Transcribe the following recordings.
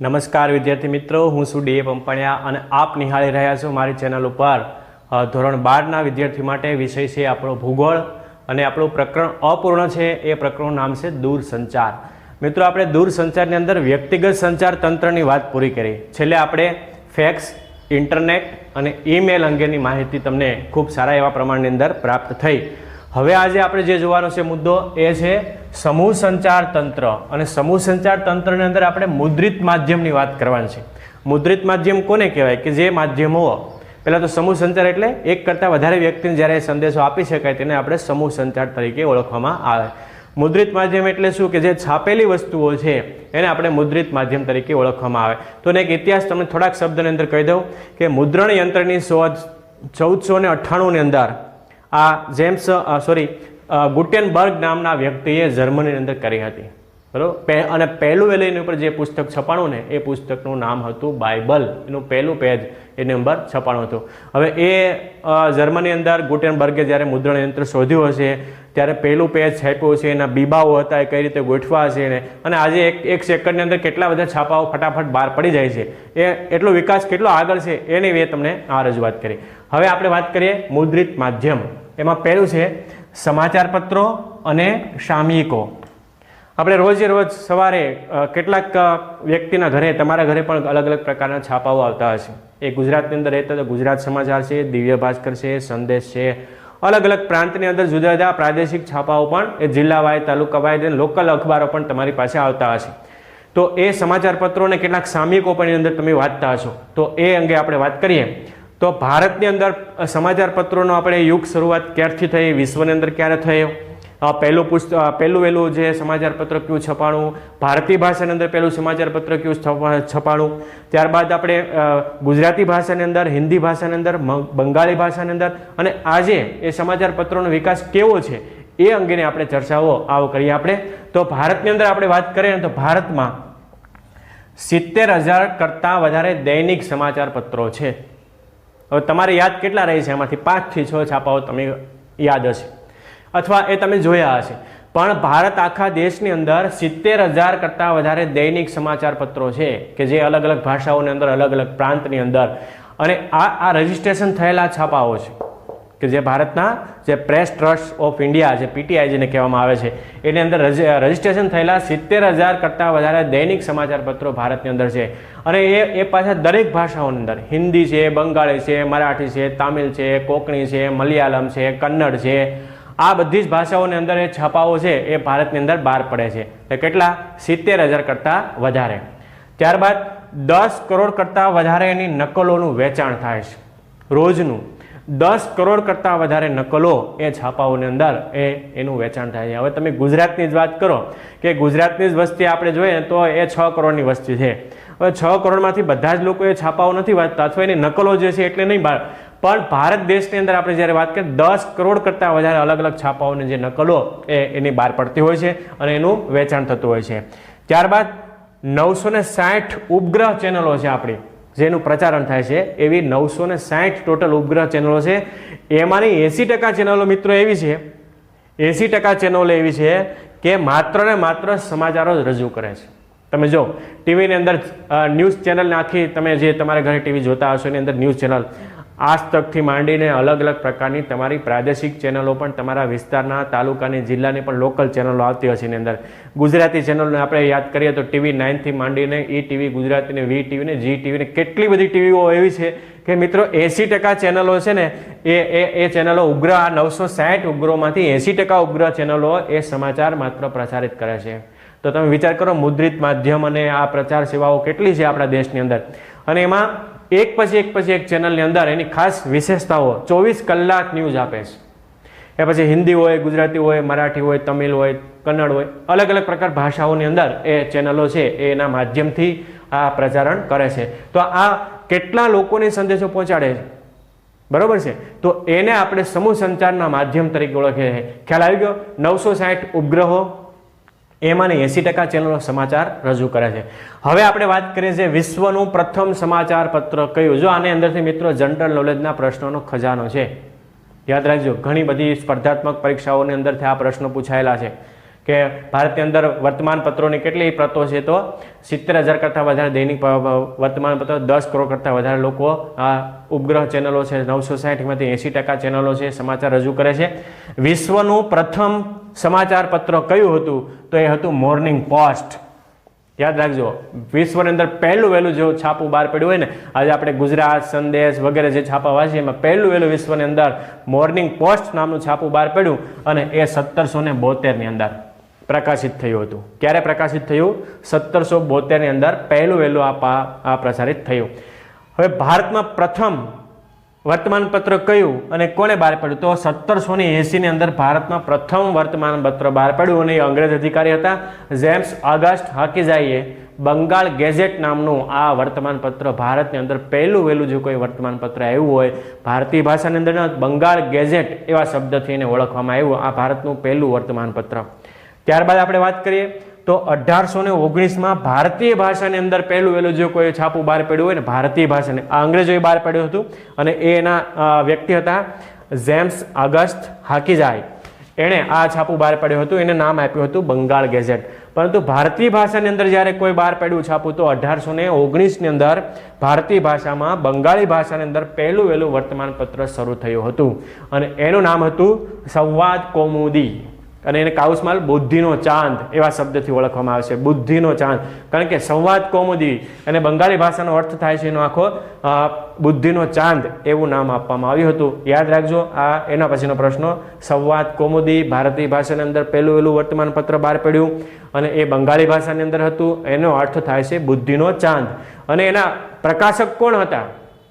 નમસ્કાર વિદ્યાર્થી મિત્રો, હું છું ડીએ પંપાણિયા અને આપ નિહાળી રહ્યા છો મારી ચેનલ ઉપર. ધોરણ બારના વિદ્યાર્થી માટે વિષય છે આપણો ભૂગોળ અને આપણું પ્રકરણ અપૂર્ણ છે, એ પ્રકરણનું નામ છે દૂરસંચાર. મિત્રો, આપણે દૂરસંચારની અંદર વ્યક્તિગત સંચાર તંત્રની વાત પૂરી કરી. છેલ્લે આપણે ફેક્સ, ઇન્ટરનેટ અને ઈમેલ અંગેની માહિતી તમને ખૂબ સારા એવા પ્રમાણની અંદર પ્રાપ્ત થઈ. હવે આજે આપણે જે જોવાનો છે મુદ્દો એ છે સમૂહ સંચાર તંત્ર. અને સમૂહ સંચાર તંત્રની અંદર આપણે મુદ્રિત માધ્યમની વાત કરવાની છે. મુદ્રિત માધ્યમ કોને કહેવાય? કે જે માધ્યમો પહેલાં તો સમૂહ સંચાર એટલે એક કરતાં વધારે વ્યક્તિને જ્યારે સંદેશો આપી શકાય તેને આપણે સમૂહ સંચાર તરીકે ઓળખવામાં આવે. મુદ્રિત માધ્યમ એટલે શું? કે જે છાપેલી વસ્તુઓ છે એને આપણે મુદ્રિત માધ્યમ તરીકે ઓળખવામાં આવે. તો એક ઇતિહાસ તમને થોડાક શબ્દની અંદર કહી દઉં કે મુદ્રણ યંત્રની શોધ ચૌદસો ને અઠ્ઠાણુંની અંદર આ જેમ્સ સોરી ગુટેનબર્ગ નામના વ્યક્તિએ જર્મનીની અંદર કરી હતી. બરાબર? અને પહેલું વેલે એની ઉપર જે પુસ્તક છપાણું ને, એ પુસ્તકનું નામ હતું બાઇબલ. એનું પહેલું પેજ એની અંદર છપાણું હતું. હવે એ જર્મની અંદર ગુટેનબર્ગે જ્યારે મુદ્રણ યંત્ર શોધ્યું હશે, ત્યારે પહેલું પેજ છાપ્યું છે એના બીબાઓ હતા, એ કઈ રીતે ગોઠવા હશે એને અને આજે એક એક સેકન્ડની અંદર કેટલા બધા છાપાઓ ફટાફટ બહાર પડી જાય છે. એ, એટલો વિકાસ કેટલો આગળ છે, એની મેં તમને આ રજૂઆત કરી. હવે આપણે વાત કરીએ મુદ્રિત માધ્યમ. એમાં પહેલું છે સમાચાર પત્રો અને સામયિકો. આપણે રોજે રોજ સવારે કેટલાક વ્યક્તિના ઘરે, તમારા ઘરે પણ અલગ અલગ પ્રકારના છાપાઓ આવતા હશે. એ ગુજરાતની અંદર રહેતા તો ગુજરાત સમાચાર છે, દિવ્ય ભાસ્કર છે, સંદેશ છે. અલગ અલગ પ્રાંતની અંદર જુદા જુદા પ્રાદેશિક છાપાઓ પણ એ જિલ્લા વાય તાલુકા વાય અને લોકલ અખબારો પણ તમારી પાસે આવતા હશે. તો એ સમાચાર પત્રો અને કેટલાક સામયિકો પણ એની અંદર તમે વાંચતા હશો. તો એ અંગે આપણે વાત કરીએ. તો ભારતની અંદર સમાચારપત્રોનો સમાચાર પત્રોનો આપણે યુગ શરૂઆત ક્યારથી થઈ વિશ્વની અંદર ક્યારે થયો? પહેલું પુસ્ત અ, પહેલું વહેલું જે સમાચાર પત્ર કયું છપાણું? ભારતીય ભાષાની અંદર પહેલું સમાચાર પત્ર કયું છપા- છપાણું? ત્યારબાદ આપણે ગુજરાતી ભાષાની અંદર હિન્દી ભાષાની અંદર બંગાળી ભાષાની અંદર અને આજે એ સમાચાર પત્રોનો વિકાસ કેવો છે એ અંગેની આપણે ચર્ચાઓ આવો કરીએ આપણે. તો ભારતની અંદર આપણે વાત કરીએ તો ભારતમાં સિત્તેર હજાર કરતાં વધારે દૈનિક સમાચાર પત્રો છે. હવે તમારે યાદ કેટલા રહે છે? એમાંથી પાંચથી છ છાપાઓ તમે યાદ હશે. અથવા એ તમે જોયા હશે. પણ ભારત આખા દેશની અંદર સિત્તેર હજાર કરતાં વધારે દૈનિક સમાચાર પત્રો છે કે જે અલગ અલગ ભાષાઓની અંદર, અલગ અલગ પ્રાંતની અંદર. અને આ આ રજિસ્ટ્રેશન થયેલા છાપાઓ છે. કે જે ભારતના જે પ્રેસ ટ્રસ્ટ ઓફ ઇન્ડિયા, જે પીટીઆઈ જેને કહેવામાં આવે છે, એની અંદર રજીસ્ટ્રેશન થયેલા સિત્તેર હજાર કરતાં વધારે દૈનિક સમાચારપત્રો ભારતની અંદર છે. અને એ એ પાછા દરેક ભાષાઓની અંદર. હિન્દી છે, બંગાળી છે, મરાઠી છે, તામિલ છે, કોકણી છે, મલયાલમ છે, કન્નડ છે. આ બધી જ ભાષાઓની અંદર એ છાપાઓ છે, એ ભારતની અંદર બહાર પડે છે. કેટલા? સિત્તેર હજાર કરતાં વધારે. ત્યારબાદ દસ કરોડ કરતાં વધારે એની નકલોનું વેચાણ થાય છે. રોજનું. દસ કરોડ કરતાં વધારે નકલો એ છાપાઓની અંદર એ એનું વેચાણ થાય છે. હવે તમે ગુજરાતની જ વાત કરો કે ગુજરાતની જ વસ્તી આપણે જોઈએ તો એ છ કરોડની વસ્તી છે. હવે છ કરોડમાંથી બધા જ લોકો એ છાપાઓ નથી વાંચતા. અથવા એની નકલો જે છે એટલે નહીં પણ ભારત દેશની અંદર આપણે જ્યારે વાત કરીએ, દસ કરોડ કરતાં વધારે અલગ અલગ છાપાઓની જે નકલો એ એની બહાર પડતી હોય છે અને એનું વેચાણ થતું હોય છે. ત્યારબાદ નવસો ને સાઠ ઉપગ્રહ ચેનલો છે આપણી. જેનું પ્રચારણ થાય છે, એવી નવસો ને સાઠ ટોટલ ઉપગ્રહ ચેનલો છે. એમાંની એંસી ટકા ચેનલો મિત્રો એવી છે, એંસી ટકા ચેનલો એવી છે કે માત્ર ને માત્ર સમાચારો જ રજૂ કરે છે. તમે જો, ટીવીની અંદર ન્યૂઝ ચેનલ આખી તમે જે તમારા ઘરે ટીવી જોતા હશો, એની અંદર ન્યૂઝ ચેનલ આજ તકથી માંડીને અલગ અલગ પ્રકારની તમારી પ્રાદેશિક ચેનલો પણ તમારા વિસ્તારના તાલુકાની જિલ્લાની પણ લોકલ ચેનલો આવતી હશે એની અંદર. ગુજરાતી ચેનલને આપણે યાદ કરીએ તો ટીવી નાઇનથી માંડીને ઈ ટીવી, ગુજરાતીને વી ટીવીને જી ટીવીને કેટલી બધી ટીવીઓ એવી છે કે મિત્રો એંસી ટકા ચેનલો છે ને એ એ એ ચેનલો ઉગ્ર, આ નવસો સાઠ ઉગ્રહોમાંથી એંસી ટકા ઉગ્ર ચેનલો એ સમાચાર માત્ર પ્રસારિત કરે છે. તો તમે વિચાર કરો, મુદ્રિત માધ્યમ અને આ પ્રચાર સેવાઓ કેટલી છે આપણા દેશની અંદર. અને એમાં એક પછી એક પછી એક ચેનલની અંદર એની ખાસ વિશેષતાઓ ચોવીસ કલાક ન્યૂઝ આપે છે. એ પછી હિન્દી હોય, ગુજરાતી હોય, મરાઠી હોય, તમિલ હોય, કન્નડ હોય, અલગ અલગ પ્રકાર ભાષાઓની અંદર એ ચેનલો છે એના માધ્યમથી આ પ્રચારણ કરે છે. તો આ કેટલા લોકોને સંદેશો પહોંચાડે છે? બરોબર છે? તો એને આપણે સમૂહ સંચારના માધ્યમ તરીકે ઓળખીએ છીએ. ખ્યાલ આવી ગયો? નવસો સાઠ ઉપગ્રહો એમાંની એંસી ટકા ચેનલો સમાચાર રજૂ કરે છે. હવે આપણે વાત કરીએ છીએ વિશ્વનું પ્રથમ સમાચાર પત્ર કયું? જો આની અંદરથી મિત્રો જનરલ નોલેજના પ્રશ્નોનો ખજાનો છે. યાદ રાખજો, ઘણી બધી સ્પર્ધાત્મક પરીક્ષાઓની અંદરથી આ પ્રશ્નો પૂછાયેલા છે. કે ભારતની અંદર વર્તમાન પત્રોની કેટલી પ્રતો છે તો સિત્તેર હજાર કરતાં વધારે દૈનિક પ- પ- વર્તમાન પત્રો દસ કરોડ કરતાં વધારે લોકો આ ઉપગ્રહ ચેનલો છે, નવસો સાહીઠમાંથી એંસી ટકા ચેનલો છે, સમાચાર રજૂ કરે છે. વિશ્વનું પ્રથમ સમાચાર પત્ર કયું હતું? તો એ હતું મોર્નિંગ પોસ્ટ. યાદ રાખજો, વિશ્વની અંદર પહેલું વહેલું જો છાપું બહાર પડ્યું હોય ને, આજે આપણે ગુજરાત, સંદેશ વગેરે જે છાપા વાંચીએ, એમાં પહેલું વહેલું વિશ્વની અંદર મોર્નિંગ પોસ્ટ નામનું છાપું બહાર પડ્યું અને એ સત્તરસો ને બોતેરની અંદર. પ્રકાશિત થયું હતું. ક્યારે પ્રકાશિત થયું? સત્તરસો બોતેરની અંદર પહેલું વહેલું આ આ પ્રસારિત થયું. હવે ભારતમાં પ્રથમ વર્તમાન પત્ર કયું અને કોને બહાર પડ્યું? તો સત્તરસો ને એંસીની અંદર ભારતમાં પ્રથમ વર્તમાન પત્ર બહાર પડ્યું અને અંગ્રેજ અધિકારી હતા જેમ્સ ઓગસ્ટ હાકીઝાઈએ બંગાળ ગેઝેટ નામનું આ વર્તમાન પત્ર ભારતની અંદર પહેલું વહેલું જો કોઈ વર્તમાન પત્ર આવ્યું હોય, ભારતીય ભાષાની અંદર બંગાળ ગેઝેટ એવા શબ્દથી એને ઓળખવામાં આવ્યું, આ ભારતનું પહેલું વર્તમાન પત્ર ત્યારબાદ આપણે વાત કરીએ તો અઢારસો ને ઓગણીસમાં ભારતીય ભાષાની અંદર પહેલું વહેલું જો કોઈ છાપું બહાર પડ્યું હોય ને ભારતીય ભાષાને, આ અંગ્રેજોએ બહાર પાડ્યું હતું અને એ એના વ્યક્તિ હતા જેમ્સ આગસ્ટ હાકીજાઈ એણે આ છાપું બહાર પાડ્યું હતું, એને નામ આપ્યું હતું બંગાળ ગેઝેટ. પરંતુ ભારતીય ભાષાની અંદર જ્યારે કોઈ બહાર પાડ્યું છાપું તો અઢારસો ને ઓગણીસની અંદર ભારતીય ભાષામાં બંગાળી ભાષાની અંદર પહેલું વહેલું વર્તમાનપત્ર શરૂ થયું હતું. અને એનું નામ હતું સંવાદ કૌમુદી. અને એને કાઉસમાલ બુદ્ધિનો ચાંદ એવા શબ્દથી ઓળખવામાં આવે છે. બુદ્ધિનો ચાંદ. કારણ કે સંવાદ કૌમુદી અને બંગાળી ભાષાનો અર્થ થાય છે એનો આખો બુદ્ધિનો ચાંદ એવું નામ આપવામાં આવ્યું હતું. યાદ રાખજો, આ એના પછીનો પ્રશ્ન, સંવાદ કૌમુદી ભારતીય ભાષાની અંદર પહેલું એલું વર્તમાન પત્ર બહાર પડ્યું અને એ બંગાળી ભાષાની અંદર હતું. એનો અર્થ થાય છે બુદ્ધિનો ચાંદ. અને એના પ્રકાશક કોણ હતા?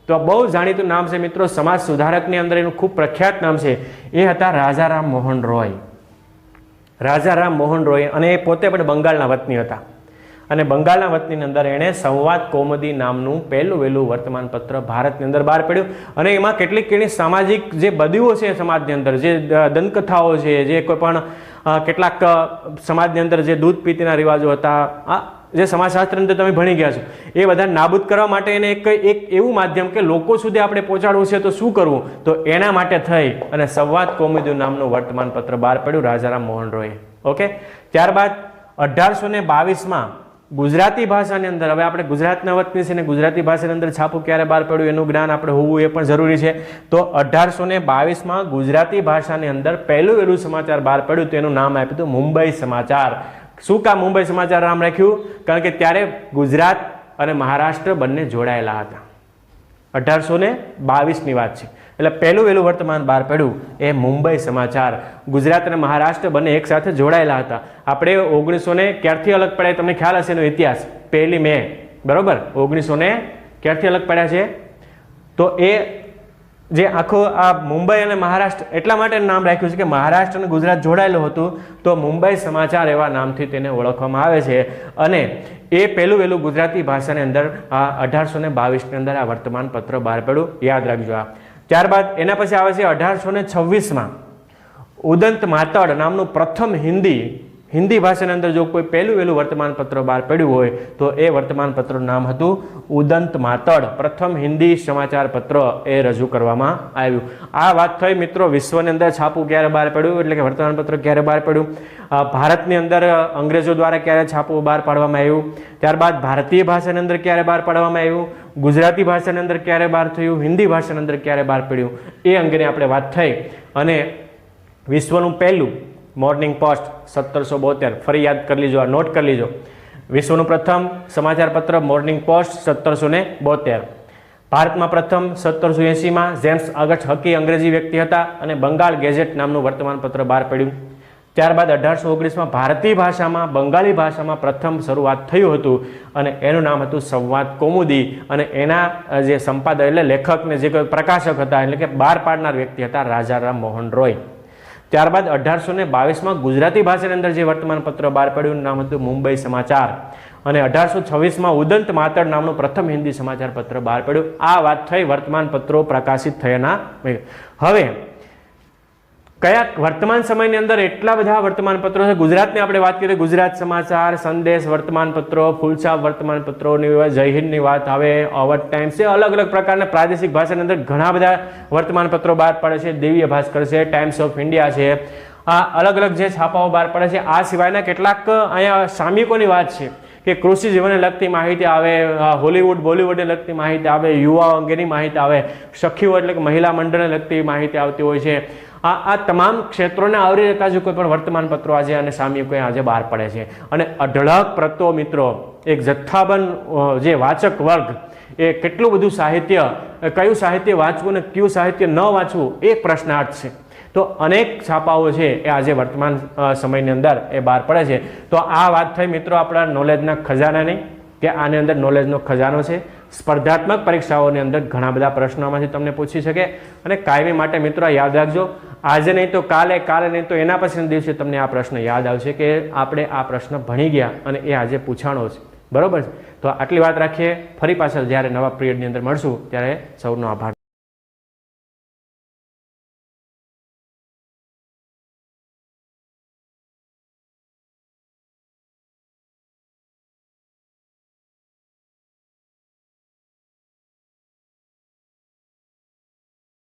તો બહુ જાણીતું નામ છે મિત્રો, સમાજ સુધારકની અંદર એનું ખૂબ પ્રખ્યાત નામ છે. એ હતા રાજારામ મોહન રોય. રાજારામ મોહન રોય અને એ પોતે પણ બંગાળના વતની હતા. અને બંગાળના વતની અંદર એણે સંવાદ કૌમદી નામનું પહેલું વહેલું વર્તમાનપત્ર ભારતની અંદર બહાર પડ્યું. અને એમાં કેટલીક એની સામાજિક જે બદીઓ છે સમાજની અંદર, જે દંતકથાઓ છે, જે કોઈ પણ કેટલાક સમાજની અંદર જે દૂધ પીતીના રિવાજો હતા, આ જે સમાજશાસ્ત્ર અંદર તમે ભણી ગયા છો, એ બધા નાબૂદ કરવા માટે એને એક એક એવું માધ્યમ કે લોકો સુધી આપણે પહોંચાડવું છે તો શું કરવું? તો એના માટે થઈ અને સંવાદ કોમેડી નામનું વર્તમાન પત્ર બહાર પડ્યું રાજારામ મોહન રોય ઓકે? ત્યારબાદ અઢારસો ને બાવીસમાં ગુજરાતી ભાષાની અંદર, હવે આપણે ગુજરાતના વતની છે ને ગુજરાતી ભાષાની અંદર છાપું ક્યારે બહાર પડ્યું એનું જ્ઞાન આપણે હોવું એ પણ જરૂરી છે. તો અઢારસો ને બાવીસમાં ગુજરાતી ભાષાની અંદર પહેલું એલું સમાચાર બહાર પડ્યું તો એનું નામ આપ્યું હતું મુંબઈ સમાચાર. શું કામ મુંબઈ સમાચાર નામ રાખ્યું? કારણ કે ત્યારે ગુજરાત અને મહારાષ્ટ્ર બંને જોડાયેલા હતા. અઢારસો ને બાવીસની વાત છે. એટલે પહેલું વહેલું વર્તમાન બહાર પડ્યું એ મુંબઈ સમાચાર. ગુજરાત અને મહારાષ્ટ્ર બંને એક સાથે જોડાયેલા હતા. આપણે ઓગણીસો ને ક્યારથી અલગ પડ્યા તમને ખ્યાલ હશે એનો ઇતિહાસ. પહેલી મે. બરોબર? ઓગણીસો ને ક્યારથી અલગ પડ્યા છે? તો એ જે આખો આ મુંબઈ અને મહારાષ્ટ્ર એટલા માટે નામ રાખ્યું છે કે મહારાષ્ટ્ર અને ગુજરાત જોડાયેલું હતું, તો મુંબઈ સમાચાર એવા નામથી તેને ઓળખવામાં આવે છે. અને એ પહેલું વહેલું ગુજરાતી ભાષાની અંદર આ અઢારસો ને બાવીસની અંદર આ વર્તમાન પત્ર બહાર પડ્યું. યાદ રાખજો આ. ત્યારબાદ એના પછી આવે છે અઢારસો ને છવ્વીસમાં ઉદંત માતડ નામનું પ્રથમ હિન્દી હિન્દી ભાષાની અંદર જો કોઈ પહેલું વહેલું વર્તમાનપત્ર બહાર પડ્યું હોય, તો એ વર્તમાનપત્રનું નામ હતું ઉદંત માતડ. પ્રથમ હિન્દી સમાચાર પત્ર એ રજૂ કરવામાં આવ્યું. આ વાત થઈ મિત્રો વિશ્વની અંદર છાપું ક્યારે બહાર પડ્યું? એટલે કે વર્તમાનપત્ર ક્યારે બહાર પડ્યું? ભારતની અંદર અંગ્રેજો દ્વારા ક્યારે છાપું બહાર પાડવામાં આવ્યું? ત્યારબાદ ભારતીય ભાષાની અંદર ક્યારે બહાર પાડવામાં આવ્યું? ગુજરાતી ભાષાની અંદર ક્યારે બહાર થયું? હિન્દી ભાષાની અંદર ક્યારે બહાર પડ્યું? એ અંગેની આપણે વાત થઈ. અને વિશ્વનું પહેલું મોર્નિંગ પોસ્ટ સત્તરસો બોતેર. ફરી યાદ કરી લીજો, આ નોટ કરી લીજો. વિશ્વનું પ્રથમ સમાચાર પત્ર મોર્નિંગ પોસ્ટ સત્તરસો ને બોતેર. ભારતમાં પ્રથમ સત્તરસો એંસીમાં જેમ્સ અગસ્ટ હકી અંગ્રેજી વ્યક્તિ હતા અને બંગાળ ગેઝેટ નામનું વર્તમાન પત્ર બહાર પડ્યું. ત્યારબાદ અઢારસો ઓગણીસમાં ભારતીય ભાષામાં બંગાળી ભાષામાં પ્રથમ શરૂઆત થયું હતું અને એનું નામ હતું સંવાદ કોમુદી અને એના જે સંપાદક એટલે લેખક ને જે કોઈ પ્રકાશક હતા, એટલે કે બહાર પાડનાર વ્યક્તિ હતા રાજારામ મોહન રોય. ત્યારબાદ અઢારસો ને બાવીસમાં ગુજરાતી ભાષાની અંદર જે વર્તમાનપત્ર બહાર પડ્યું નામ હતું મુંબઈ સમાચાર. અને અઢારસો છવ્વીસમાં ઉદંત માતળ નામનું પ્રથમ હિન્દી સમાચાર પત્ર બહાર પડ્યું. આ વાત થઈ વર્તમાનપત્રો પ્રકાશિત થયાના હવે કયા વર્તમાન સમયની અંદર એટલા બધા વર્તમાનપત્રો છે? ગુજરાતની આપણે વાત કરીએ ગુજરાત સમાચાર, સંદેશ વર્તમાનપત્રો ફૂલછાપ વર્તમાનપત્રોની જય હિન્દની વાત આવે અવધ ટાઈમ્સ છે. અલગ અલગ પ્રકારના પ્રાદેશિક ભાષાની અંદર ઘણા બધા વર્તમાનપત્રો બહાર પડે છે. દિવ્ય ભાસ્કર છે, ટાઈમ્સ ઓફ ઇન્ડિયા છે. આ અલગ અલગ જે છાપાઓ બહાર પડે છે, આ સિવાયના કેટલાક અહીંયા સામયિકોની વાત છે કે કૃષિ જીવનને લગતી માહિતી આવે હોલિવૂડ, બોલિવૂડને લગતી માહિતી આવે, યુવાઓ અંગેની માહિતી આવે, સખીઓ એટલે કે મહિલા મંડળને લગતી માહિતી આવતી હોય છે. આ આ તમામ ક્ષેત્રોને આવરી રહેતા જો કોઈ પણ વર્તમાનપત્રો આજે અને સામયિકો આજે બહાર પડે છે. અને અઢળક પ્રતો મિત્રો, એક જથ્થાબંધ જે વાચક વર્ગ, એ કેટલું બધું સાહિત્ય કયું સાહિત્ય વાંચવું અને કયું સાહિત્ય ન વાંચવું, એ પ્રશ્નાર્થ છે. તો અનેક છાપાઓ છે એ આજે વર્તમાન સમયની અંદર એ બહાર પડે છે. તો આ વાત થઈ મિત્રો આપણા નોલેજના ખજાનાની. કે આની અંદર નોલેજનો ખજાનો છે. સ્પર્ધાત્મક પરીક્ષાઓની અંદર ઘણા બધા પ્રશ્નોમાંથી તમને પૂછી શકે. અને કાયમી માટે મિત્રો યાદ રાખજો. આજે નહીં તો કાલે કાલે નહીં તો એના પછીના દિવસે તમને આ પ્રશ્ન યાદ આવશે કે આપણે આ પ્રશ્ન ભણી ગયા અને એ આજે પૂછાણો છે. બરોબર છે? તો આટલી વાત રાખીએ. ફરી પાછળ જ્યારે નવા પિરિયડની અંદર મળશું, ત્યારે સૌનો આભાર.